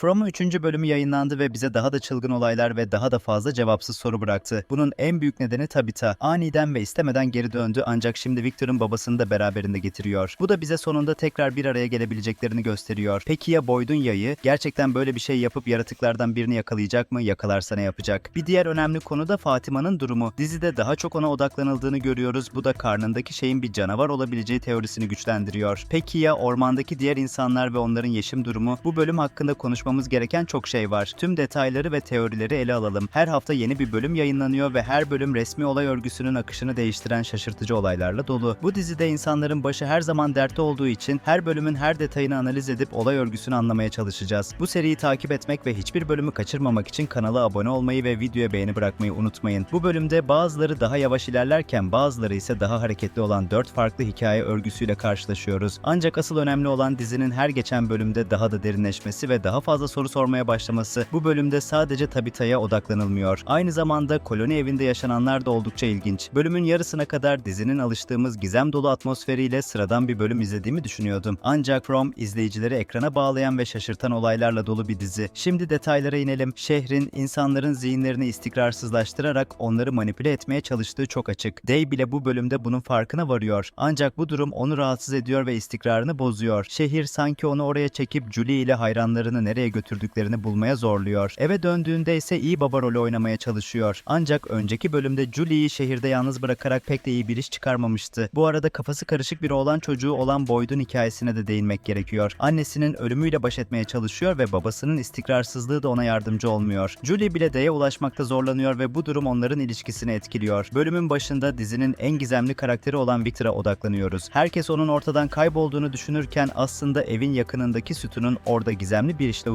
From'un 3. bölümü yayınlandı ve bize daha da çılgın olaylar ve daha da fazla cevapsız soru bıraktı. Bunun en büyük nedeni Tabitha. Aniden ve istemeden geri döndü ancak şimdi Victor'ın babasını da beraberinde getiriyor. Bu da bize sonunda tekrar bir araya gelebileceklerini gösteriyor. Peki ya Boyd'un yayı? Gerçekten böyle bir şey yapıp yaratıklardan birini yakalayacak mı? Yakalarsa ne yapacak? Bir diğer önemli konu da Fatima'nın durumu. Dizide daha çok ona odaklanıldığını görüyoruz. Bu da karnındaki şeyin bir canavar olabileceği teorisini güçlendiriyor. Peki ya ormandaki diğer insanlar ve onların yaşam durumu? Bu bölüm hakkında konuşmamız gereken çok şey var. Tüm detayları ve teorileri ele alalım. Her hafta yeni bir bölüm yayınlanıyor ve her bölüm resmi olay örgüsünün akışını değiştiren şaşırtıcı olaylarla dolu. Bu dizide insanların başı her zaman dertte olduğu için her bölümün her detayını analiz edip olay örgüsünü anlamaya çalışacağız. Bu seriyi takip etmek ve hiçbir bölümü kaçırmamak için kanala abone olmayı ve videoya beğeni bırakmayı unutmayın. Bu bölümde bazıları daha yavaş ilerlerken bazıları ise daha hareketli olan 4 farklı hikaye örgüsüyle karşılaşıyoruz. Ancak asıl önemli olan dizinin her geçen bölümde daha da derinleşmesi ve daha fazla soru sormaya başlaması. Bu bölümde sadece Tabitha'ya odaklanılmıyor. Aynı zamanda koloni evinde yaşananlar da oldukça ilginç. Bölümün yarısına kadar dizinin alıştığımız gizem dolu atmosferiyle sıradan bir bölüm izlediğimi düşünüyordum. Ancak From izleyicileri ekrana bağlayan ve şaşırtan olaylarla dolu bir dizi. Şimdi detaylara inelim. Şehrin insanların zihinlerini istikrarsızlaştırarak onları manipüle etmeye çalıştığı çok açık. Day bile bu bölümde bunun farkına varıyor. Ancak bu durum onu rahatsız ediyor ve istikrarını bozuyor. Şehir sanki onu oraya çekip Julie ile hayranlarını nereye götürdüklerini bulmaya zorluyor. Eve döndüğünde ise iyi baba rolü oynamaya çalışıyor. Ancak önceki bölümde Julie'yi şehirde yalnız bırakarak pek de iyi bir iş çıkarmamıştı. Bu arada kafası karışık bir oğlan çocuğu olan Boyd'un hikayesine de değinmek gerekiyor. Annesinin ölümüyle baş etmeye çalışıyor ve babasının istikrarsızlığı da ona yardımcı olmuyor. Julie bile Day'e ulaşmakta zorlanıyor ve bu durum onların ilişkisini etkiliyor. Bölümün başında dizinin en gizemli karakteri olan Victor'a odaklanıyoruz. Herkes onun ortadan kaybolduğunu düşünürken aslında evin yakınındaki sütunun orada gizemli bir işle.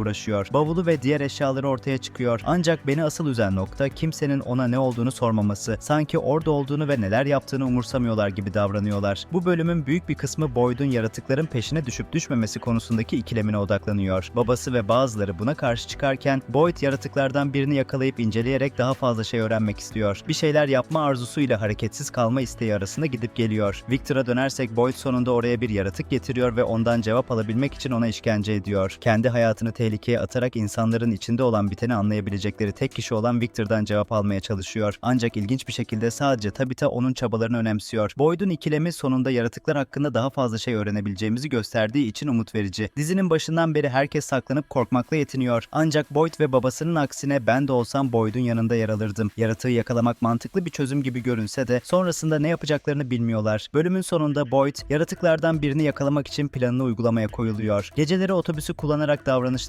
Bavulu ve diğer eşyaları ortaya çıkıyor. Ancak beni asıl üzen nokta kimsenin ona ne olduğunu sormaması. Sanki orada olduğunu ve neler yaptığını umursamıyorlar gibi davranıyorlar. Bu bölümün büyük bir kısmı Boyd'un yaratıkların peşine düşüp düşmemesi konusundaki ikilemine odaklanıyor. Babası ve bazıları buna karşı çıkarken Boyd yaratıklardan birini yakalayıp inceleyerek daha fazla şey öğrenmek istiyor. Bir şeyler yapma arzusuyla hareketsiz kalma isteği arasında gidip geliyor. Victor'a dönersek Boyd sonunda oraya bir yaratık getiriyor ve ondan cevap alabilmek için ona işkence ediyor. Kendi hayatını tehlikeye atarak insanların içinde olan biteni anlayabilecekleri tek kişi olan Victor'dan cevap almaya çalışıyor. Ancak ilginç bir şekilde sadece Tabitha onun çabalarını önemsiyor. Boyd'un ikilemi sonunda yaratıklar hakkında daha fazla şey öğrenebileceğimizi gösterdiği için umut verici. Dizinin başından beri herkes saklanıp korkmakla yetiniyor. Ancak Boyd ve babasının aksine ben de olsam Boyd'un yanında yer alırdım. Yaratığı yakalamak mantıklı bir çözüm gibi görünse de sonrasında ne yapacaklarını bilmiyorlar. Bölümün sonunda Boyd yaratıklardan birini yakalamak için planını uygulamaya koyuluyor. Geceleri otobüsü kullanarak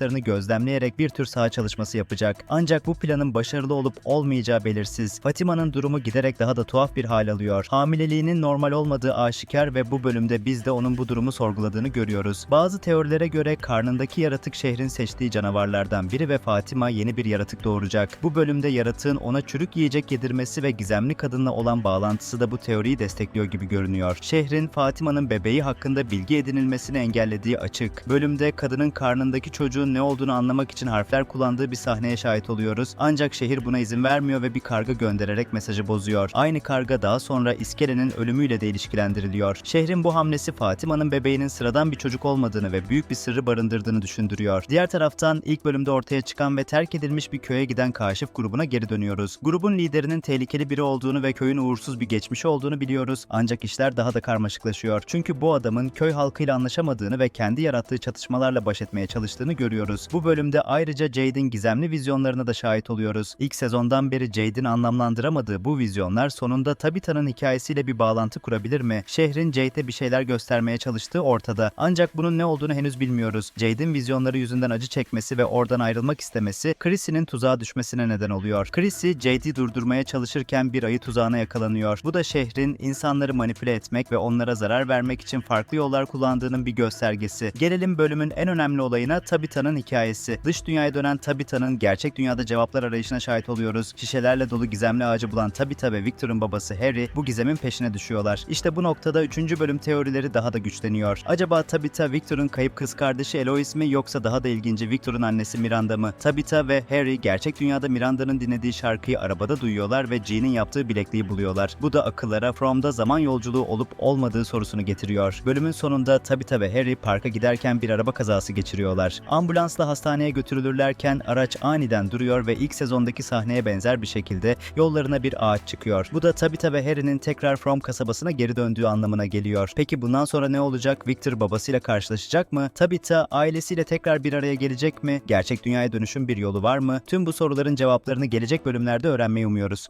davranışlarını gözlemleyerek bir tür saha çalışması yapacak. Ancak bu planın başarılı olup olmayacağı belirsiz. Fatima'nın durumu giderek daha da tuhaf bir hal alıyor. Hamileliğinin normal olmadığı aşikar ve bu bölümde biz de onun bu durumu sorguladığını görüyoruz. Bazı teorilere göre karnındaki yaratık şehrin seçtiği canavarlardan biri ve Fatima yeni bir yaratık doğuracak. Bu bölümde yaratığın ona çürük yiyecek yedirmesi ve gizemli kadınla olan bağlantısı da bu teoriyi destekliyor gibi görünüyor. Şehrin Fatima'nın bebeği hakkında bilgi edinilmesini engellediği açık. Bölümde kadının karnındaki çocuğun ne olduğunu anlamak için harfler kullandığı bir sahneye şahit oluyoruz. Ancak şehir buna izin vermiyor ve bir karga göndererek mesajı bozuyor. Aynı karga daha sonra İskele'nin ölümüyle de ilişkilendiriliyor. Şehrin bu hamlesi Fatima'nın bebeğinin sıradan bir çocuk olmadığını ve büyük bir sırrı barındırdığını düşündürüyor. Diğer taraftan ilk bölümde ortaya çıkan ve terk edilmiş bir köye giden kaşif grubuna geri dönüyoruz. Grubun liderinin tehlikeli biri olduğunu ve köyün uğursuz bir geçmişi olduğunu biliyoruz. Ancak işler daha da karmaşıklaşıyor. Çünkü bu adamın köy halkıyla anlaşamadığını ve kendi yarattığı çatışmalarla baş etmeye çalıştığını görüyoruz. Bu bölümde ayrıca Jade'in gizemli vizyonlarına da şahit oluyoruz. İlk sezondan beri Jade'in anlamlandıramadığı bu vizyonlar sonunda Tabitha'nın hikayesiyle bir bağlantı kurabilir mi? Şehrin Jade'e bir şeyler göstermeye çalıştığı ortada. Ancak bunun ne olduğunu henüz bilmiyoruz. Jade'in vizyonları yüzünden acı çekmesi ve oradan ayrılmak istemesi Chrissy'nin tuzağa düşmesine neden oluyor. Chrissy, Jade'i durdurmaya çalışırken bir ayı tuzağına yakalanıyor. Bu da şehrin insanları manipüle etmek ve onlara zarar vermek için farklı yollar kullandığının bir göstergesi. Gelelim bölümün en önemli olayına Tabitha'nın hikayesi. Dış dünyaya dönen Tabitha'nın gerçek dünyada cevaplar arayışına şahit oluyoruz. Şişelerle dolu gizemli ağacı bulan Tabitha ve Victor'ın babası Harry bu gizemin peşine düşüyorlar. İşte bu noktada 3. bölüm teorileri daha da güçleniyor. Acaba Tabitha Victor'ın kayıp kız kardeşi Eloise mi yoksa daha da ilginci Victor'ın annesi Miranda mı? Tabitha ve Harry gerçek dünyada Miranda'nın dinlediği şarkıyı arabada duyuyorlar ve Jean'in yaptığı bilekliği buluyorlar. Bu da akıllara From'da zaman yolculuğu olup olmadığı sorusunu getiriyor. Bölümün sonunda Tabitha ve Harry parka giderken bir araba kazası geçiriyorlar. Ambulans ambulansla hastaneye götürülürlerken araç aniden duruyor ve ilk sezondaki sahneye benzer bir şekilde yollarına bir ağaç çıkıyor. Bu da Tabitha ve Harry'nin tekrar From kasabasına geri döndüğü anlamına geliyor. Peki bundan sonra ne olacak? Victor babasıyla karşılaşacak mı? Tabitha ailesiyle tekrar bir araya gelecek mi? Gerçek dünyaya dönüşün bir yolu var mı? Tüm bu soruların cevaplarını gelecek bölümlerde öğrenmeyi umuyoruz.